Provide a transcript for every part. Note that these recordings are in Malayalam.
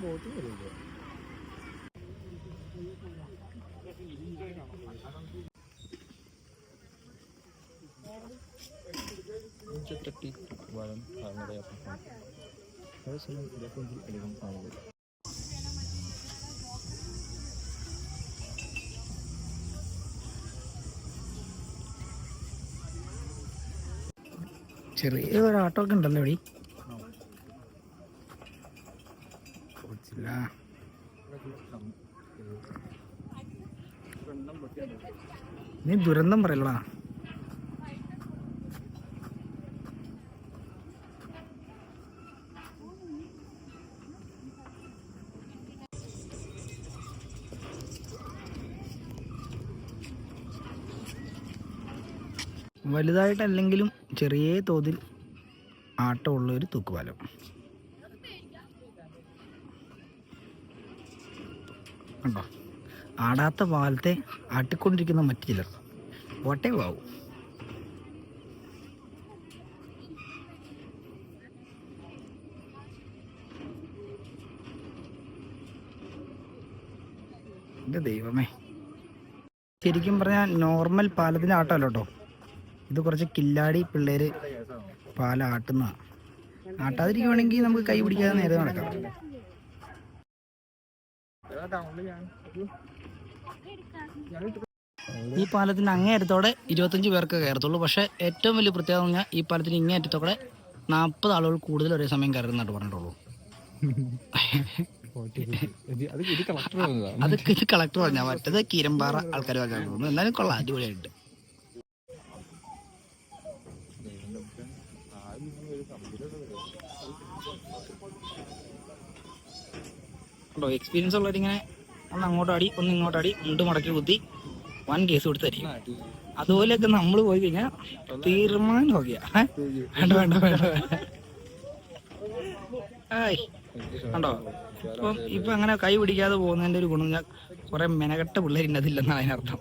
ബോട്ട് വരുന്നത് ചുറ്റട്ടി വളം കാൽനടയാത്ര ദിവസം ഇരുപത്തഞ്ചിൽ അധികം ആളുകൾ ചെറിയ ഒരു ആട്ടോ ഒക്കെ ഉണ്ടല്ലോ ഇവിടെ. നീ ദുരന്തം പറയലടാ വലുതായിട്ടല്ലെങ്കിലും ചെറിയ തോതിൽ ആട്ടമുള്ള ഒരു തൂക്കുപാലം. കണ്ടോ? ആടാത്ത പാലത്തെ ആട്ടിക്കൊണ്ടിരിക്കുന്ന മറ്റു ചിലർ. വട്ടേ വാവും. എന്റെ ദൈവമേ. ശരിക്കും പറഞ്ഞാൽ നോർമൽ പാലത്തിന്റെ ആട്ടമല്ല കേട്ടോ ഇത് കുറച്ച് കില്ലാടി പിള്ളേര് പാല ആട്ടുന്ന ആട്ടാതിരിക്കുവാണെങ്കിൽ നമുക്ക് കൈ പിടിക്കാതെ നേരെ നടക്കാം. ഈ പാലത്തിന് അങ്ങേയറ്റത്തോടെ ഇരുപത്തഞ്ച് പേർക്ക് കയറത്തുള്ളൂ. പക്ഷേ ഏറ്റവും വലിയ പ്രത്യേകത പറഞ്ഞാൽ ഈ പാലത്തിന് ഇങ്ങേയറ്റത്തോടെ നാൽപ്പത് ആളുകൾ കൂടുതൽ ഒരേ സമയം കയറുന്നതായിട്ട് പറഞ്ഞിട്ടുള്ളൂ. അത് ഇത് കളക്ടർ പറഞ്ഞാൽ മറ്റത് കീരമ്പാറ ആൾക്കാർ എന്നാലും കൊള്ളാം. അടിപൊളിയായിട്ട്. ഉണ്ടോ? എക്സ്പീരിയൻസ് ഉള്ളവരിങ്ങനെ ഒന്ന് അങ്ങോട്ട് അടി ഒന്ന് ഇങ്ങോട്ട് അടി മുണ്ട് മടക്കി കുത്തി വൺ കേസ് കൊടുത്തായിരിക്കും അതുപോലെയൊക്കെ നമ്മൾ പോയി കഴിഞ്ഞാൽ തീരുമാനം നോക്കിയാ. വേണ്ട വേണ്ട വേണ്ട. ആയ് കണ്ടോ? ഇപ്പം ഇപ്പൊ അങ്ങനെ കൈ പിടിക്കാതെ പോകുന്നതിന്റെ ഒരു ഗുണം ഞാൻ കുറെ മെനകെട്ട പിള്ളേരിന്റെ അതില്ലെന്നാണ് അതിനർത്ഥം.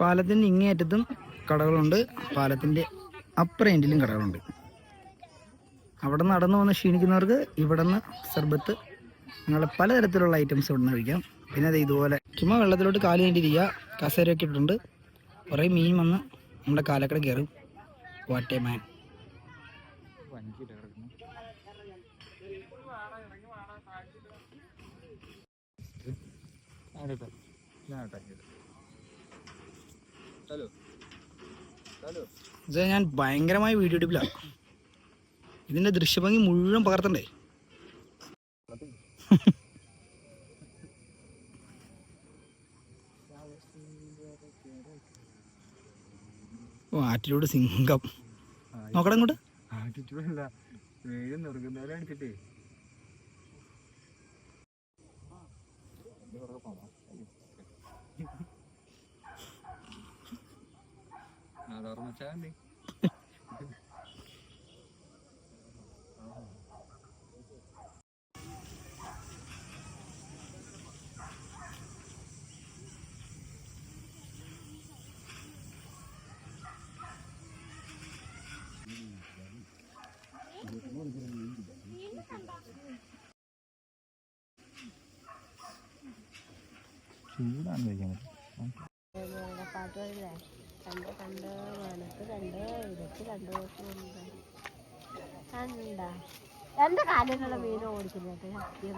പാലത്തിന്റെ ഇങ്ങേയറ്റത്തും കടകളുണ്ട്. പാലത്തിന്റെ അപ്പുറ എൻഡിലും കടകളുണ്ട്. അവിടെ നടന്നു വന്ന് ക്ഷീണിക്കുന്നവർക്ക് ഇവിടെ നിന്ന് സർബത്ത് അങ്ങനെ പലതരത്തിലുള്ള ഐറ്റംസ് ഇവിടെ നിന്ന് കഴിക്കാം. പിന്നെ അത് ഇതുപോലെ ചുമ്മാ വെള്ളത്തിലോട്ട് കാൽ കണ്ടിരിക്കുക കസേരയൊക്കെ ഇട്ടിട്ടുണ്ട്. കുറേ മീൻ വന്ന് നമ്മുടെ കാലക്കട കയറും. വാട്ടേ മാൻ ഞാൻ ഭയങ്കരമായി വീഡിയോ എടുപ്പിലാണ് ഇതിന്റെ ദൃശ്യഭംഗി മുഴുവൻ പകർത്തണ്ടേ? ഓ ആറ്റിലൂടെ സിംഗം. നോക്കട ഇങ്ങോട്ട്. ആറ്റിറ്റ്യൂഡല്ല വീട് കണ്ട് കഴിക്കാൻ എന്റെ കാലിലുള്ള മീൻ ഓടിക്കുന്നത് സത്യം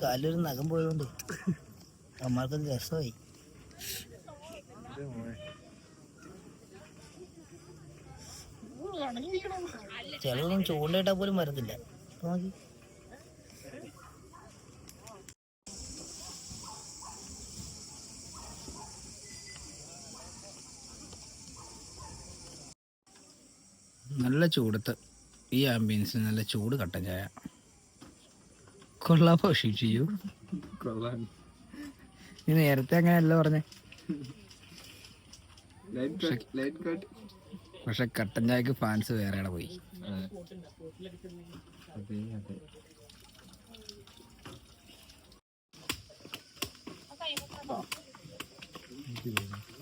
കാലൊരു നഖം പോയതുകൊണ്ട് അമ്മമാർക്കത് രസമായി. ചിലതൊന്നും ചൂണ്ടയിട്ടാ പോലും വരത്തില്ല. നോക്കി. നല്ല ചൂടത്ത്. ഈ ആംബിയൻസിന് നല്ല ചൂട് കട്ടൻ ചായ. കൊള്ളാമോ ഷിഷിയു നീ നേരത്തെ അങ്ങനെയല്ല പറഞ്ഞേ. Light light cut. പക്ഷെ കട്ടൻ ചായക്ക് ഫാൻസ് വേറെ പോയി Thank you.